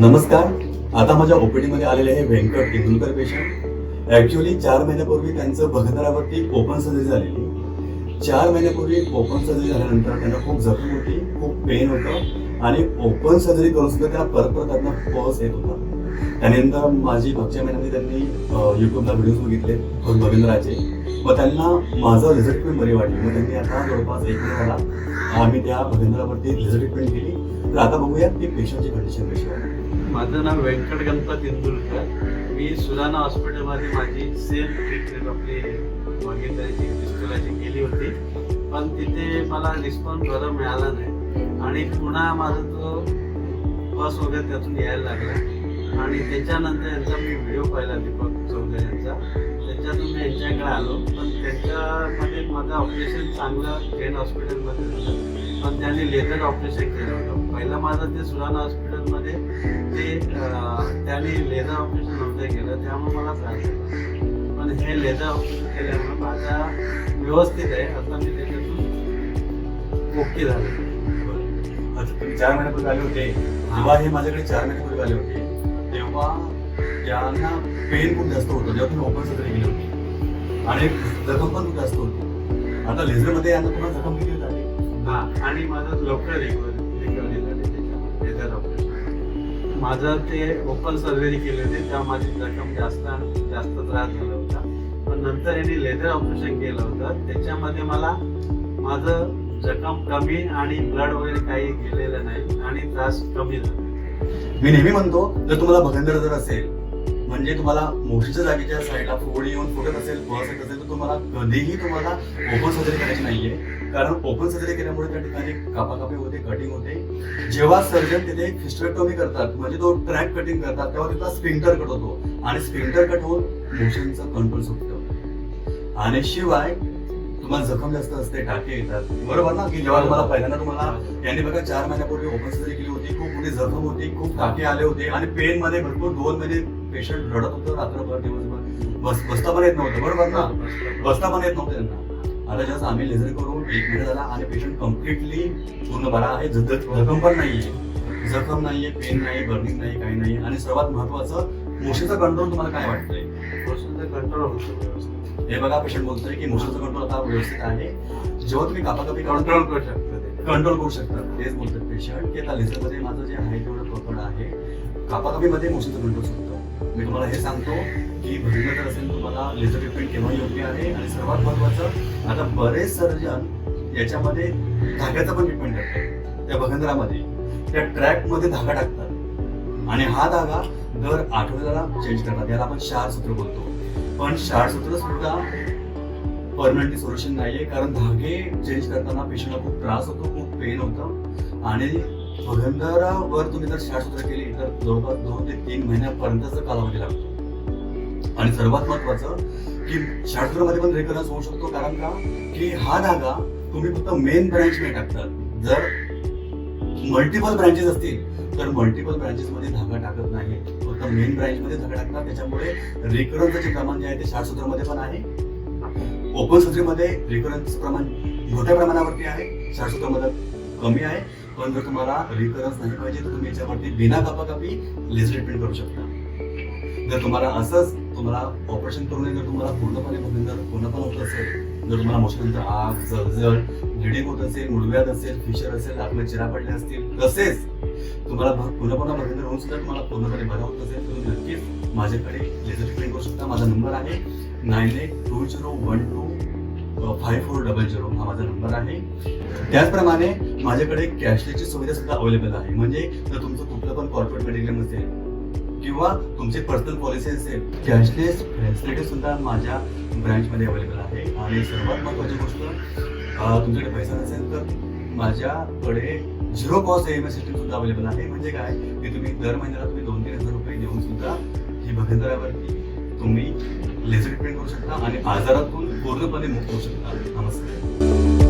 नमस्कार. आता माझ्या ओपीडीमध्ये आलेले आहे व्यंकट तेंडुलकर पेशंट. ऍक्च्युली चार महिन्यापूर्वी त्यांचं भगंदरावरती ओपन सर्जरी झालेली. चार महिन्यापूर्वी ओपन सर्जरी झाल्यानंतर त्यांना खूप जखम होती खूप पेन होतं आणि ओपन सर्जरी करून सुद्धा त्यांना परत परत त्यांना पॉज येत होता. त्यानंतर माझी मागच्या महिन्यामध्ये त्यांनी युट्यूबला व्हिडिओज बघितले भगंदराचे मग त्यांना माझं रिझल्ट पण बरी वाटली. मग त्यांनी आता जवळपास एक महिना झाला आम्ही त्या भगंदरावरती रिझल्ट ट्रीटमेंट केली. तर आता बघूया की पेशंटची कंडिशन कशी आहे. माझं नाव व्यंकट गणपत इंदुरकर मी सुराणा हॉस्पिटलमध्ये माझी सेम ट्रीटमेंट आपली मागितल्याची पिस्तुलाची केली होती. पण तिथे मला रिस्पॉन्स बरं मिळाला नाही. आणि पुन्हा माझा तो बस वगैरे त्यातून यायला लागला. आणि त्याच्यानंतर यांचा मी व्हिडिओ पाहिला दीपक चौधरी यांचा. त्याच्यातून मी यांच्याकडे आलो. पण त्यांच्यामध्ये माझं ऑपरेशन चांगलं जैन हॉस्पिटलमध्ये झालं. पण त्यांनी लेझर ऑपरेशन केलं होतं. पहिलं माझं ते सुराणा हॉस्पिटलमध्ये ते त्यांनी लेझर ऑपरेशन नव्हतं केलं त्यामुळे मला त्रास झाला. पण हे लेझर ऑपरेशन केल्यामुळे माझा व्यवस्थित आहे. आता मी त्याच्यातून ओके झालं. अच्छा तुम्ही चार महिन्यापूर्वी आले होते. जेव्हा हे माझ्याकडे चार महिन्यापूर्वी आले होते तेव्हा त्यांना पेन खूप जास्त होतं जेव्हा तुम्ही ओपन सर्जरी केली होती. आणि जखम पण खूप जास्त होती. आता लेझरमध्ये आता तुम्हाला जखम किती झाली? हा आणि माझं लवकर रिकव्हरी झाली त्याच्यामध्ये लेझर ऑपरेशन माझं ते ओपन सर्जरी केली होती तेव्हा माझी जखम जास्त जास्त त्रास झाला होता. पण नंतर यांनी लेझर ऑपरेशन केलं होतं. त्याच्यामध्ये मला माझं जखम कमी आणि ब्लड वगैरे काही गेलेलं नाही आणि त्रास कमी झाला. मी नेहमी म्हणतो जर तुम्हाला भगंदर जर असेल म्हणजे तुम्हाला मोठीच्या जागेच्या साईडला फोडी येऊन फुटत असेल बस असेल तर तुम्हाला कधीही तुम्हाला ओपन सर्जरी करायची नाहीये. कारण ओपन सर्जरी केल्यामुळे त्या ठिकाणी कापाकापी होते कटिंग होते. जेव्हा सर्जन तिथे फिस्टरेक्टॉमी करतात म्हणजे तो ट्रॅक कटिंग करतात तेव्हा तिथला स्पिंटर कट होतो. आणि स्पिंटर कट होऊन मोशनचं कंट्रोल सुटतं. आणि शिवाय तुम्हाला जखम जास्त असते टाके येतात. बरोबर ना? की जेव्हा तुम्हाला पहिल्यांदा तुम्हाला यांनी बघा चार महिन्यापूर्वी ओपन सर्जरी केली होती खूप मोठी जखम होती खूप टाके आले होते आणि पेन मध्ये भरपूर दोन महिने पेशंट रडत होतं रात्रभर दिवसभर. बस बसता पण येत नव्हतं बरोबर ना? बसता पण येत नव्हतं त्यांना. आता जस्ट आम्ही लेझर करून एक महिना झाला आणि पेशंट कम्प्लिटली पूर्ण बरा आहे. जखम पण नाहीये. जखम नाहीये पेन नाही बर्निंग नाही काही नाही आणि सर्वात महत्वाचं मोशीचा कंट्रोल तुम्हाला काय वाटतंय? कंट्रोल होतो व्यवस्थित हे बघा पेशंट बोलतोय की मोशीचा कंट्रोल आता व्यवस्थित आहे. जेव्हा तुम्ही कापाकापी कंट्रोल करू शकतो. कंट्रोल करू शकतात तेच बोलतात पेशंट की आता लेझरमध्ये माझं जे आहे तेवढं प्रकरण आहे. कापाकापी मध्ये मोशीचं कंट्रोल शकतो. मी तुम्हाला हे सांगतो की भगिनं जर असेल तुम्हाला लेझर ट्रीटमेंट केव्हा योग्य आहे आणि सर्वात महत्वाचं आता बरेच सर्जन याच्यामध्ये धाग्याचं पण ट्रीटमेंट करतात. त्या भगंदरामध्ये. त्या ट्रॅकमध्ये धागा टाकतात. आणि हा धागा दर आठवड्याला चेंज करतात. याला आपण शार सूत्र बोलतो. पण शाळ सूत्र सुद्धा परमनंटली सोल्युशन नाहीये. कारण धागे चेंज करताना पेशंटला खूप त्रास होतो खूप पेन होतं. आणि वर तुम्ही जर शाळसूत्र केली तर जवळपास दोन ते तीन महिन्यापर्यंतचा कालावधी लागतो. आणि सर्वात महत्वाचं की शाळसूत्रामध्ये पण रेकरन्स होऊ शकतो. कारण का? की हा धागा तुम्ही फक्त मेन ब्रँच नाही टाकतात. जर मल्टिपल ब्रँचेस असतील तर मल्टिपल ब्रांचेस मध्ये धागा टाकत नाही. फक्त मेन ब्रँच मध्ये धागा टाकणार. त्याच्यामुळे रिकरन्सचं जे प्रमाण जे आहे ते शाळसूत्रामध्ये पण आहे. ओपन सर्जरीमध्ये रिकरन्स प्रमाण मोठ्या प्रमाणावरती आहे. शाश्वतामध्ये कमी आहे. पण जर तुम्हाला रिकरन्स नाही पाहिजे तर तुम्ही याच्यावरती बिना कापाकापी लेझर ट्रीटमेंट करू शकता. जर तुम्हाला असंच तुम्हाला ऑपरेशन करून जर तुम्हाला पूर्णपणे जर पूर्णपणे होत असेल जर तुम्हाला मोशनंतर आग जळजळ ब्लिडिंग होत असेल मुडव्यात असेल फिशर असेल आपले चिरा पडल्या असतील तसेच तुम्हाला भ- पूर्णपणे भगिंदर होऊन सुद्धा तुम्हाला पूर्णपणे बरं होत असेल तुम्ही नक्कीच माझ्याकडे लेझर ट्रीटमेंट करू शकता. माझा नंबर आहे nine eight two zero one two five four double zero हा माझा नंबर आहे. त्याचप्रमाणे माझ्याकडे कॅशलेसची सुविधा सुद्धा अवेलेबल आहे. म्हणजे जर तुमचं कुठलं पण कॉर्पोरेट मेडिक्लेम असेल किंवा तुमचे पर्सनल पॉलिसी असेल कॅशलेस फॅसिलिटी सुद्धा माझ्या ब्रँचमध्ये अवेलेबल आहे. आणि सर्वात महत्त्वाची गोष्ट तुमच्याकडे पैसा नसेल तर माझ्याकडे zero cost M S system सुद्धा अवेलेबल आहे. म्हणजे काय? की तुम्ही दर महिन्याला तुम्ही दोन तीन हजार रुपये देऊन सुद्धा ही भगंदरावरती तुम्ही लेझर ट्रीटमेंट करू शकता आणि आजारातून पूर्णपणे मुक्त होऊ शकता. नमस्कार.